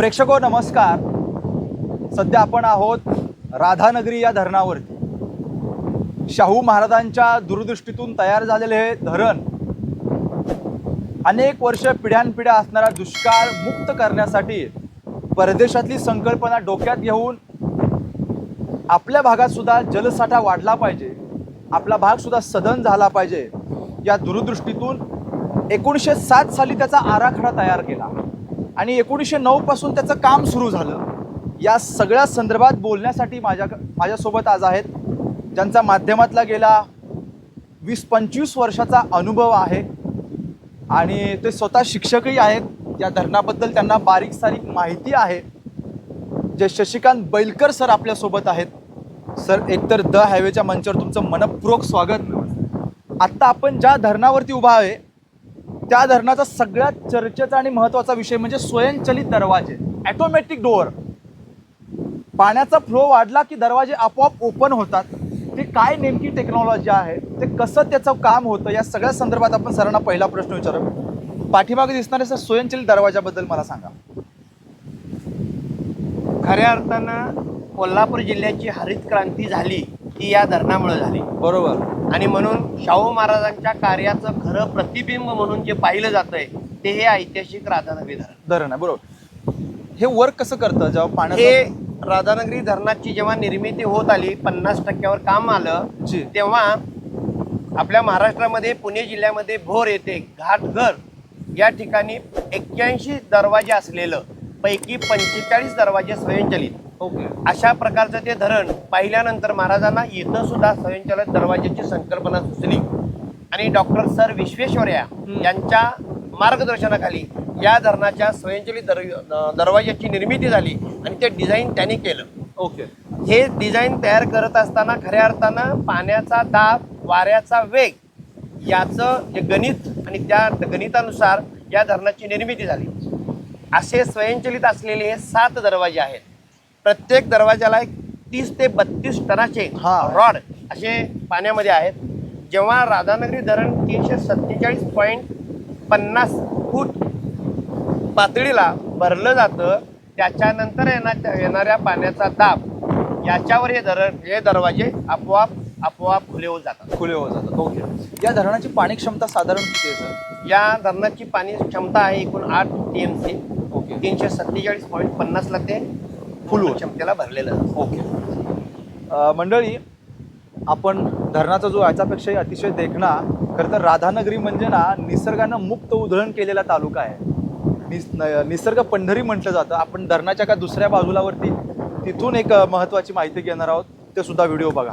प्रेक्षको नमस्कार. सध्या आपण आहोत राधानगरी या धरणावरती. शाहू महाराजांच्या दूरदृष्टीतून तयार झालेले हे धरण अनेक वर्ष पिढ्यानपिढ्या असणारा दुष्काळ मुक्त करण्यासाठी परदेशातली संकल्पना डोक्यात घेऊन आपल्या भागात सुद्धा जलसाठा वाढला पाहिजे. आपला भाग सुद्धा सदन झाला पाहिजे. या दूरदृष्टीतून एकोणीसशे सात साली त्याचा आराखडा तयार केला. आणि एकोणीसशे नऊ पासून त्याचं काम सुरू झालं. या सगळ्या संदर्भात बोलण्यासाठी माझ्या माझ्यासोबत आज आहेत ज्यांचा माध्यमातला गेला वीस पंचवीस वर्षाचा अनुभव आहे आणि ते स्वतः शिक्षकही आहेत. या धरणाबद्दल त्यांना बारीक सारीक माहिती आहे. जे शशिकांत बैलकर सर आपल्यासोबत आहेत. सर एकतर द हायवेच्या मंचावर तुमचं मनपूर्वक स्वागत. आत्ता आपण ज्या धरणावरती उभा आहे त्या धरणाचा सगळ्यात चर्चेचा आणि महत्त्वाचा विषय म्हणजे स्वयंचलित दरवाजे. ॲटोमॅटिक डोअर पाण्याचा फ्लो वाढला की दरवाजे आपोआप ओपन होतात. ते काय नेमकी टेक्नॉलॉजी आहे? ते कसं त्याचं काम होतं? या सगळ्या संदर्भात आपण सरांना पहिला प्रश्न विचारू. पाठीमागे दिसणारे सर स्वयंचलित दरवाजाबद्दल मला सांगा. खऱ्या अर्थानं कोल्हापूर जिल्ह्याची हरित क्रांती झाली. ती या धरणामुळे झाली. बरोबर. आणि म्हणून शाहू महाराजांच्या कार्याचं खरं प्रतिबिंब म्हणून जे पाहिलं जातंय ते हे ऐतिहासिक राधानगरी धरण. धरण आहे बरोबर. हे वर्क कसं करतं? जेव्हा हे पाण्याचं राधानगरी धरणाची जेव्हा निर्मिती होत आली पन्नास टक्क्यावर काम आलं तेव्हा आपल्या महाराष्ट्रामध्ये पुणे जिल्ह्यामध्ये भोर येथे घाटघर या ठिकाणी एक्क्याऐंशी दरवाजे असलेलं पैकी पंचेचाळीस दरवाजे स्वयंचलित. अशा प्रकारचं ते धरण पाहिल्यानंतर महाराजांना इथं सुद्धा स्वयंचलित दरवाजाची संकल्पना सुचली. आणि डॉक्टर सर विश्वेश्वरया यांच्या मार्गदर्शनाखाली या धरणाच्या स्वयंचलित दर दरवाजाची निर्मिती झाली आणि ते डिझाईन त्यांनी केलं. ओके. हे डिझाईन तयार करत असताना खऱ्या अर्थानं पाण्याचा दाब वाऱ्याचा वेग याचं जे गणित आणि त्या गणितानुसार या धरणाची निर्मिती झाली. असे स्वयंचलित असलेले हे सात दरवाजे आहेत. प्रत्येक दरवाजाला एक तीस ते बत्तीस टनाचे हा. रॉड असे पाण्यामध्ये आहेत. जेव्हा राधानगरी धरण तीनशे सत्तेचाळीस पॉईंट पन्नास फूट पातळीला भरलं जातं त्याच्यानंतर येणार येणाऱ्या पाण्याचा दाब याच्यावर हे धरण हे दरवाजे आपोआप आपोआप खुले होत जातात. खुले होत जातात. ओके. या धरणाची पाणी क्षमता साधारण किती आहे सर? या धरणाची पाणी क्षमता आहे एकूण आठ टी एम सी ओके. तीनशे सत्तेचाळीस पॉईंट पन्नासला ते फुल क्षमतेला भरलेलं. ओके. मंडळी आपण धरणाचा जो याच्यापेक्षाही अतिशय देखणा खरं तर राधानगरी म्हणजे ना निसर्गानं मुक्त उधळण केलेला तालुका आहे. निस निसर्ग पंढरी म्हटलं जातं. आपण धरणाच्या का दुसऱ्या बाजूलावरती तिथून एक महत्त्वाची माहिती घेणार आहोत. ते सुद्धा व्हिडिओ बघा.